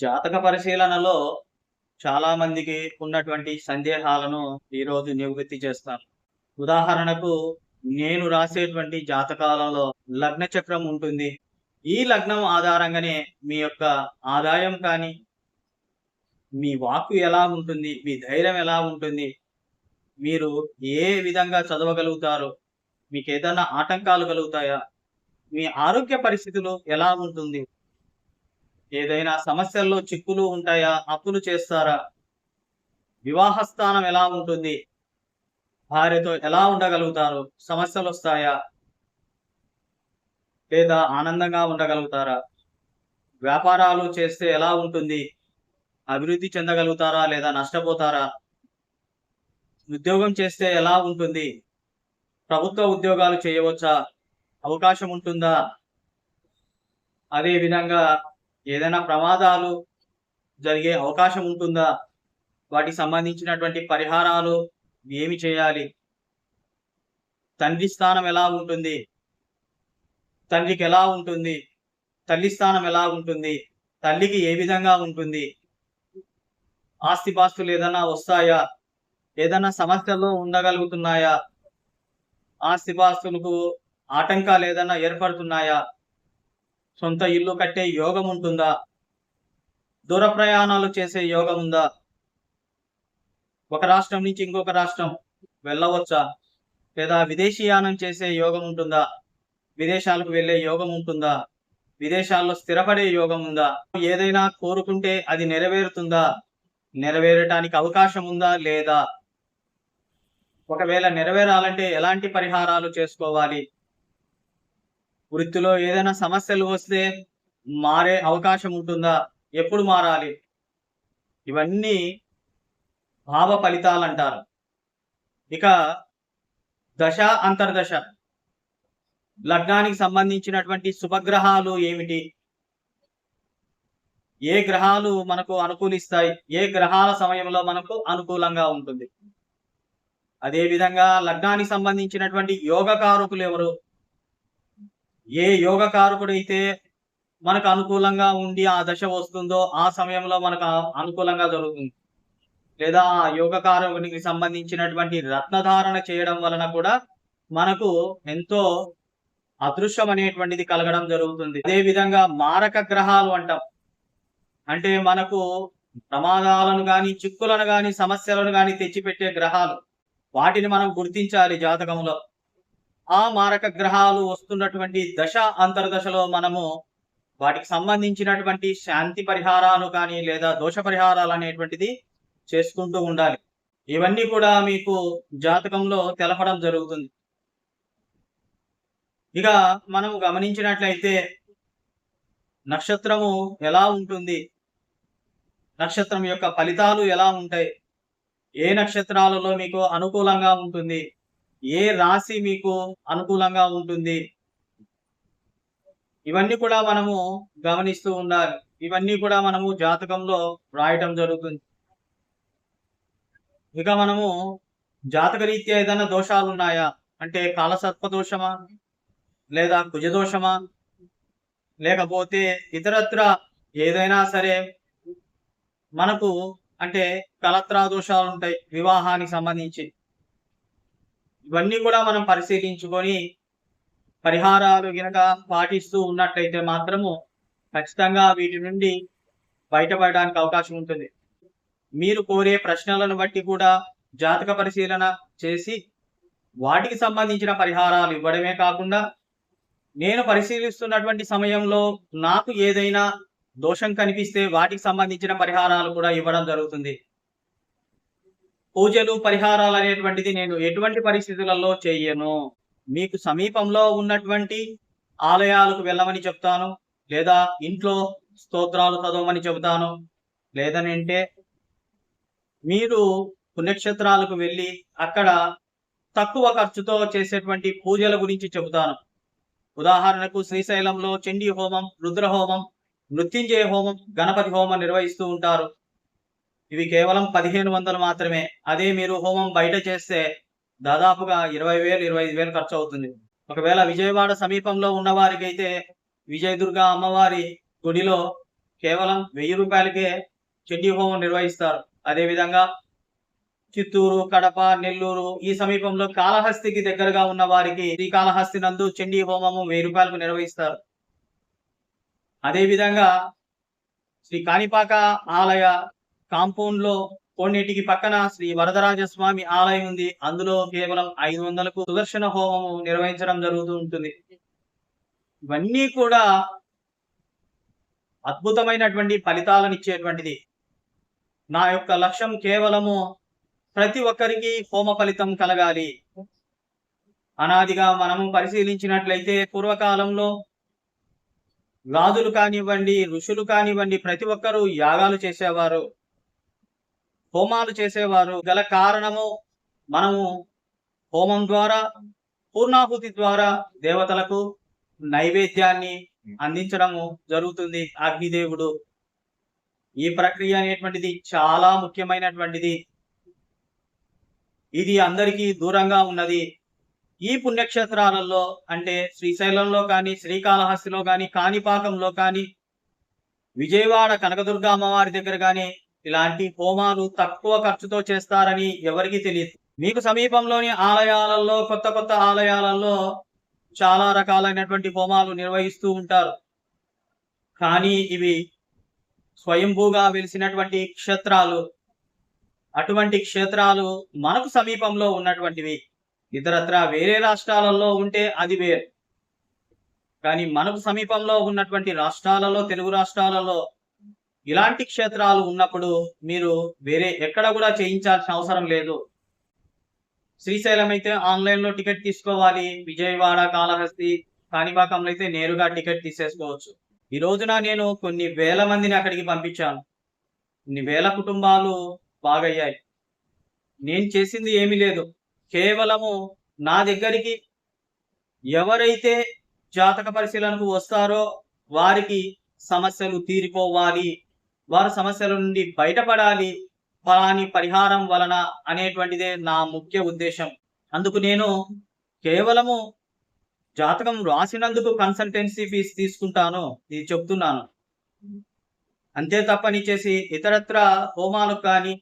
జాతక పరిశీలనలో చాలా మందికి ఉన్నటువంటి సందేహాలను ఈరోజు నివృత్తి చేస్తాను ఉదాహరణకు నేను రాసేటువంటి జాతకాలలో లగ్న చక్రం ఉంటుంది. ఈ లగ్నం ఆధారంగానే మీ యొక్క ఆదాయం కానీ మీ వాక్కు ఎలా ఉంటుంది మీ ధైర్యం ఎలా ఉంటుంది మీరు ఏ విధంగా చదవగలుగుతారు మీకు ఏదైనా ఆటంకాలు కలుగుతాయా మీ ఆరోగ్య పరిస్థితులు ఎలా ఉంటుంది ఏదైనా సమస్యల్లో చిక్కులు ఉంటాయా? అప్పులు చేస్తారా? వివాహ స్థానం ఎలా ఉంటుంది? భార్యతో ఎలా ఉండగలుగుతారు? సమస్యలు వస్తాయా? లేదా ఆనందంగా ఉండగలుగుతారా? వ్యాపారాలు చేస్తే ఎలా ఉంటుంది? అభివృద్ధి చెందగలుగుతారా లేదా నష్టపోతారా? ఉద్యోగం చేస్తే ఎలా ఉంటుంది? ప్రభుత్వ ఉద్యోగాలు చేయవచ్చా? అవకాశం ఉంటుందా? అదే విధంగా ఏదైనా ప్రమాదాలు జరిగే అవకాశం ఉంటుందా? వాటికి సంబంధించినటువంటి పరిహారాలు ఏమి చేయాలి? తండ్రి స్థానం ఎలా ఉంటుంది? తండ్రికి ఎలా ఉంటుంది? తల్లి స్థానం ఎలా ఉంటుంది? తల్లికి ఏ విధంగా ఉంటుంది? ఆస్తిపాస్తులు ఏదైనా వస్తాయా? ఏదైనా సమస్యల్లో ఉండగలుగుతున్నాయా? ఆస్తిపాస్తులకు ఆటంకాలు ఏదైనా ఏర్పడుతున్నాయా? సొంత ఇల్లు కట్టే యోగం ఉంటుందా? దూర ప్రయాణాలు చేసే యోగం ఉందా? ఒక రాష్ట్రం నుంచి ఇంకొక రాష్ట్రం వెళ్ళవచ్చా? లేదా విదేశీయానం చేసే యోగం ఉంటుందా? విదేశాలకు వెళ్ళే యోగం ఉంటుందా? విదేశాల్లో స్థిరపడే యోగం ఉందా? ఏదైనా కోరుకుంటే అది నెరవేరుతుందా? నెరవేరటానికి అవకాశం ఉందా లేదా? ఒకవేళ నెరవేరాలంటే ఎలాంటి పరిహారాలు చేసుకోవాలి? వృత్తిలో ఏదైనా సమస్యలు వస్తే మారే అవకాశం ఉంటుందా? ఎప్పుడు మారాలి? ఇవన్నీ భావ ఫలితాలు అంటారు ఇక దశ అంతర్దశ. లగ్నానికి సంబంధించినటువంటి శుభగ్రహాలు ఏమిటి? ఏ గ్రహాలు మనకు అనుకూలిస్తాయి? ఏ గ్రహాల సమయంలో మనకు అనుకూలంగా ఉంటుంది? అదేవిధంగా లగ్నానికి సంబంధించినటువంటి యోగకారకులు ఎవరు? ఏ యోగకారకుడైతే మనకు అనుకూలంగా ఉండి ఆ దశ వస్తుందో ఆ సమయంలో మనకు ఆ- అనుకూలంగా జరుగుతుంది. లేదా ఆ యోగకారకునికి సంబంధించినటువంటి రత్నధారణ చేయడం వలన కూడా మనకు ఎంతో అదృశ్యం అనేటువంటిది కలగడం జరుగుతుంది. అదే విధంగా మారక గ్రహాలు అంటాం. అంటే మనకు ప్రమాదాలను గాని చిక్కులను గాని సమస్యలను గాని తెచ్చిపెట్టే గ్రహాలు. వాటిని మనం గుర్తించాలి జాతకంలో. ఆ మారక గ్రహాలు వస్తున్నటువంటి దశ అంతర్దశలో మనము వాటికి సంబంధించినటువంటి శాంతి పరిహారాలు కానీ లేదా దోష పరిహారాలు అనేటువంటిది చేసుకుంటూ ఉండాలి. ఇవన్నీ కూడా మీకు జాతకంలో తెలపడం జరుగుతుంది. ఇక మనం గమనించినట్లయితే నక్షత్రము ఎలా ఉంటుంది? నక్షత్రం యొక్క ఫలితాలు ఎలా ఉంటాయి? ఏ నక్షత్రాలలో మీకు అనుకూలంగా ఉంటుంది? ఏ రాశి మీకు అనుకూలంగా ఉంటుంది? ఇవన్నీ కూడా మనము గమనిస్తూ ఉండాలి. ఇవన్నీ కూడా మనము జాతకంలో రాయటం జరుగుతుంది. ఇక మనము జాతక రీత్యా ఏదైనా దోషాలు ఉన్నాయా? అంటే కాలసర్ప దోషమా? లేదా కుజదోషమా? లేకపోతే ఇతరత్ర ఏదైనా సరే మనకు అంటే కలత్రా దోషాలు ఉంటాయి. వివాహానికి సంబంధించి. ఇవన్నీ కూడా మనం పరిశీలించుకొని పరిహారాలు గనక పాటిస్తూ ఉన్నట్లయితే మాత్రము ఖచ్చితంగా వీటి నుండి బయటపడడానికి అవకాశం ఉంటుంది. మీరు కోరే ప్రశ్నలను బట్టి కూడా జాతక పరిశీలన చేసి వాటికి సంబంధించిన పరిహారాలు ఇవ్వడమే కాకుండా నేను పరిశీలిస్తున్నటువంటి సమయంలో నాకు ఏదైనా దోషం కనిపిస్తే వాటికి సంబంధించిన పరిహారాలు కూడా ఇవ్వడం జరుగుతుంది. పూజలు పరిహారాలు అనేటువంటిది నేను ఎటువంటి పరిస్థితులలో చేయను. మీకు సమీపంలో ఉన్నటువంటి ఆలయాలకు వెళ్ళమని చెప్తాను లేదా ఇంట్లో స్తోత్రాలు చదవమని చెబుతాను లేదనంటే మీరు పుణ్యక్షేత్రాలకు వెళ్ళి అక్కడ తక్కువ ఖర్చుతో చేసేటువంటి పూజల గురించి చెబుతాను. ఉదాహరణకు శ్రీశైలంలో చండీ హోమం రుద్ర హోమం మృత్యుంజయ హోమం గణపతి హోమం నిర్వహిస్తూ ఉంటారు. ఇవి కేవలం పదిహేను వందలు మాత్రమే. అదే మీరు హోమం బయట చేస్తే దాదాపుగా ఇరవై వేలు ఇరవై ఐదు వేలు ఖర్చు అవుతుంది. ఒకవేళ విజయవాడ సమీపంలో ఉన్న వారికి అయితే విజయదుర్గ అమ్మవారి గుడిలో కేవలం వెయ్యి రూపాయలకే చండీ హోమం నిర్వహిస్తారు. అదేవిధంగా చిత్తూరు కడప నెల్లూరు ఈ సమీపంలో కాళహస్తికి దగ్గరగా ఉన్న వారికి శ్రీకాళహస్తి నందు చండీ హోమము వెయ్యి రూపాయలకు నిర్వహిస్తారు. అదేవిధంగా శ్రీ కాణిపాక ఆలయ కాంపౌండ్లో కొన్నిటికి పక్కన శ్రీ వరదరాజ స్వామి ఆలయం ఉంది. అందులో కేవలం ఐదు వందలకు సుదర్శన హోమము నిర్వహించడం జరుగుతూ ఉంటుంది. ఇవన్నీ కూడా అద్భుతమైనటువంటి ఫలితాలను ఇచ్చేటువంటిది. నా యొక్క లక్ష్యం కేవలము ప్రతి ఒక్కరికి హోమ ఫలితం కలగాలి. అనాదిగా మనము పరిశీలించినట్లయితే పూర్వకాలంలో రాజులు కానివ్వండి ఋషులు కానివ్వండి ప్రతి ఒక్కరూ యాగాలు చేసేవారు. హోమాలు చేసేవారు. గల కారణము మనము హోమం ద్వారా పూర్ణాహుతి ద్వారా దేవతలకు నైవేద్యాన్ని అందించడము జరుగుతుంది. అగ్నిదేవుడు ఈ ప్రక్రియ అనేటువంటిది చాలా ముఖ్యమైనటువంటిది. ఇది అందరికీ దూరంగా ఉన్నది. ఈ పుణ్యక్షేత్రాలలో అంటే శ్రీశైలంలో కానీ శ్రీకాళహస్తిలో కానీ కాణిపాకంలో కానీ విజయవాడ కనకదుర్గ అమ్మవారి దగ్గర కానీ ఇలాంటి హోమాలు తక్కువ ఖర్చుతో చేస్తారని ఎవరికీ తెలియదు. మీకు సమీపంలోని ఆలయాలలో కొత్త కొత్త ఆలయాలలో చాలా రకాలైనటువంటి హోమాలు నిర్వహిస్తూ ఉంటారు. కానీ ఇవి స్వయంభూగా వెలిసినటువంటి క్షేత్రాలు అటువంటి క్షేత్రాలు మనకు సమీపంలో ఉన్నటువంటివి. ఇతరత్ర వేరే రాష్ట్రాలలో ఉంటే అది వేరు. కానీ మనకు సమీపంలో ఉన్నటువంటి రాష్ట్రాలలో తెలుగు రాష్ట్రాలలో ఇలాంటి క్షేత్రాలు ఉన్నప్పుడు మీరు వేరే ఎక్కడ కూడా చేయించాల్సిన అవసరం లేదు. శ్రీశైలం అయితే ఆన్లైన్లో టికెట్ తీసుకోవాలి. విజయవాడ కాళహస్తి కాణిపాకంలో అయితే నేరుగా టికెట్ తీసేసుకోవచ్చు. ఈ రోజున నేను కొన్ని వేల మందిని అక్కడికి పంపించాను. కొన్ని వేల కుటుంబాలు బాగయ్యాయి. నేను చేసింది ఏమీ లేదు. కేవలము నా దగ్గరికి ఎవరైతే జాతక పరిశీలనకు వస్తారో వారికి సమస్యలు తీరిపోవాలి వారి సమస్యల నుండి బయటపడాలి. ఫలాని పరిహారం వలన అనేటువంటిదే నా ముఖ్య ఉద్దేశం. అందుకు నేను కేవలము జాతకం రాసినందుకు కన్సల్టెన్సీ ఫీజు తీసుకుంటాను ఇది చెప్తున్నాను. అంతే తప్పని చేసి ఇతరత్ర హోమాలకు కానీ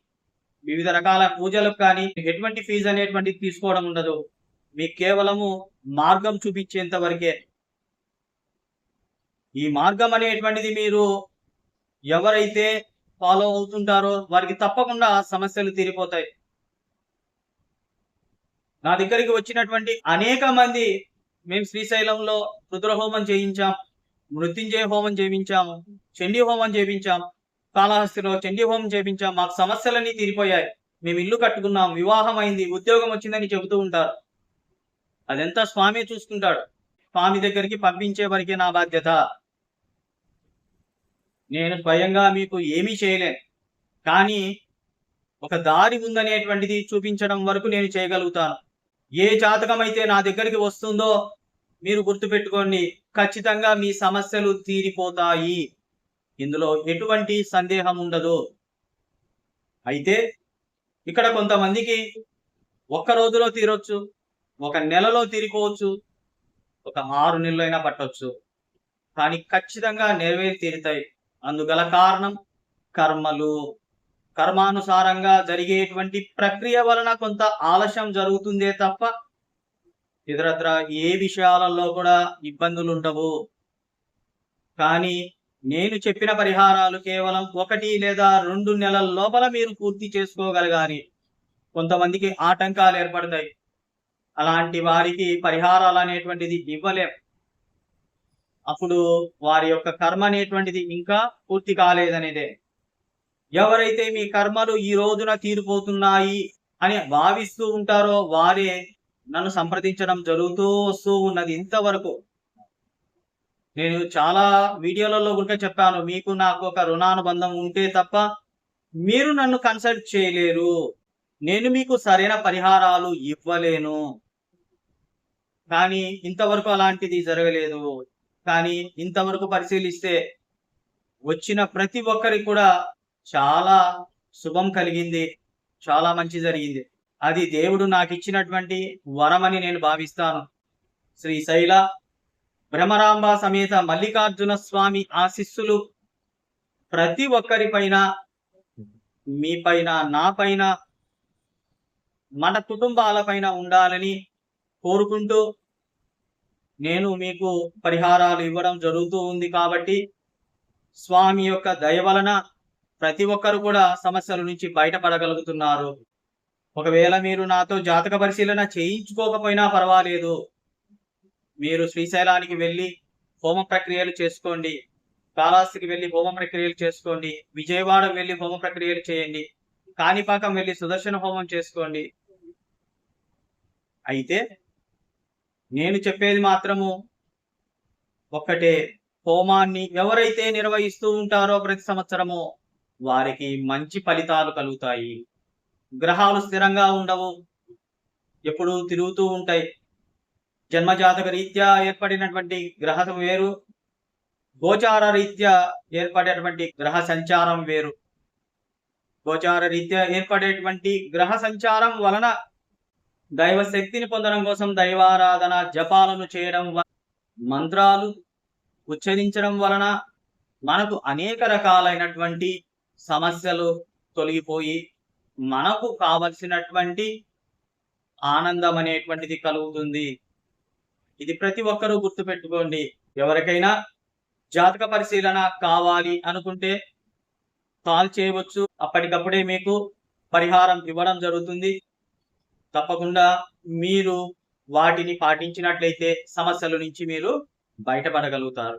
వివిధ రకాల పూజలకు కానీ ఎటువంటి ఫీజు అనేటువంటిది తీసుకోవడం ఉండదు. మీకు కేవలము మార్గం చూపించేంత వరకే. ఈ మార్గం అనేటువంటిది మీరు ఎవరైతే ఫాలో అవుతుంటారో వారికి తప్పకుండా సమస్యలు తీరిపోతాయి. నా దగ్గరికి వచ్చినటువంటి అనేక మంది మేము శ్రీశైలంలో రుద్రహోమం చేయించాం మృత్యుంజయ హోమం చేయించాము చండీ హోమం చేయించాం కాళహస్తిలో చండీ హోమం చేయించాం. మాకు సమస్యలన్నీ తీరిపోయాయి. మేము ఇల్లు కట్టుకున్నాం వివాహం అయింది ఉద్యోగం వచ్చిందని చెబుతూ ఉంటారు. అదంతా స్వామి చూసుకుంటాడు. స్వామి దగ్గరికి పంపించే వరకే నా బాధ్యత. నేను స్వయంగా మీకు ఏమీ చేయలేను. కానీ ఒక దారి ఉందనేటువంటిది చూపించడం వరకు నేను చేయగలుగుతాను. ఏ జాతకం అయితే నా దగ్గరికి వస్తుందో మీరు గుర్తుపెట్టుకోండి ఖచ్చితంగా మీ సమస్యలు తీరిపోతాయి. ఇందులో ఎటువంటి సందేహం ఉండదు. అయితే ఇక్కడ కొంతమందికి ఒక్క రోజులో తీరొచ్చు ఒక నెలలో తీరిపోవచ్చు ఒక ఆరు నెలలైనా పట్టవచ్చు కానీ ఖచ్చితంగా నెరవేరి తీరుతాయి. అందుగల కారణం కర్మలు. కర్మానుసారంగా జరిగేటువంటి ప్రక్రియ వలన కొంత ఆలస్యం జరుగుతుందే తప్ప ఇతరత్ర ఏ విషయాలలో కూడా ఇబ్బందులు ఉండవు కానీ నేను చెప్పిన పరిహారాలు కేవలం ఒకటి లేదా రెండు నెలల లోపల మీరు పూర్తి చేసుకోగలగాలి. కొంతమందికి ఆటంకాలు ఏర్పడతాయి. అలాంటి వారికి పరిహారాలు అనేటువంటిది ఇవ్వలేం. అప్పుడు వారి యొక్క కర్మ అనేటువంటిది ఇంకా పూర్తి కాలేదనేదే. ఎవరైతే మీ కర్మలు ఈ రోజున తీరిపోతున్నాయి అని భావిస్తూ ఉంటారో వారే నన్ను సంప్రదించడం జరుగుతూ వస్తూ ఉన్నది ఇంతవరకు. నేను చాలా వీడియోలలో కూడా చెప్పాను మీకు నాకు ఒక రుణానుబంధం ఉంటే తప్ప మీరు నన్ను కన్సల్ట్ చేయలేరు. నేను మీకు సరైన పరిహారాలు ఇవ్వలేను. కానీ ఇంతవరకు అలాంటిది జరగలేదు. కానీ ఇంతవరకు పరిశీలిస్తే వచ్చిన ప్రతి ఒక్కరికి కూడా చాలా శుభం కలిగింది చాలా మంచి జరిగింది. అది దేవుడు నాకు ఇచ్చినటువంటి వరమని నేను భావిస్తాను. శ్రీశైల భ్రమరాంబ సమేత మల్లికార్జున స్వామి ఆశిస్సులు ప్రతి ఒక్కరి పైన మీ పైన నా పైన మన కుటుంబాల పైన ఉండాలని కోరుకుంటూ నేను మీకు పరిహారాలు ఇవ్వడం జరుగుతూ ఉంది కాబట్టి స్వామి యొక్క దయ వలన ప్రతి ఒక్కరు కూడా సమస్యల నుంచి బయటపడగలుగుతున్నారు. ఒకవేళ మీరు నాతో జాతక పరిశీలన చేయించుకోకపోయినా పర్వాలేదు. మీరు శ్రీశైలానికి వెళ్ళి హోమ ప్రక్రియలు చేసుకోండి. కాళాస్తికి వెళ్ళి హోమ ప్రక్రియలు చేసుకోండి. విజయవాడ వెళ్ళి హోమ ప్రక్రియలు చేయండి. కాణిపాకం వెళ్ళి సుదర్శన హోమం చేసుకోండి. అయితే నేను చెప్పేది మాత్రము ఒక్కటే. హోమాన్ని ఎవరైతే నిర్వహిస్తూ ఉంటారో ప్రతి సంవత్సరము వారికి మంచి ఫలితాలు కలుగుతాయి. గ్రహాలు స్థిరంగా ఉండవు. ఎప్పుడు తిరుగుతూ ఉంటాయి. జన్మజాతక రీత్యా ఏర్పడినటువంటి గ్రహం వేరు. గోచార రీత్యా ఏర్పడేటువంటి గ్రహ సంచారం వేరు. గోచార రీత్యా ఏర్పడేటువంటి గ్రహ సంచారం వలన దైవ శక్తిని పొందడం కోసం దైవారాధన జపాలను చేయడం వలన మంత్రాలు ఉచ్చరించడం వలన మనకు అనేక రకాలైనటువంటి సమస్యలు తొలగిపోయి మనకు కావలసినటువంటి ఆనందం అనేటువంటిది కలుగుతుంది. ఇది ప్రతి ఒక్కరూ గుర్తుపెట్టుకోండి. ఎవరికైనా జాతక పరిశీలన కావాలి అనుకుంటే కాల్ చేయవచ్చు. అప్పటికప్పుడే మీకు పరిహారం ఇవ్వడం జరుగుతుంది. తప్పకుండా మీరు వాటిని పాటించినట్లయితే సమస్యల నుంచి మీరు బయటపడగలుగుతారు.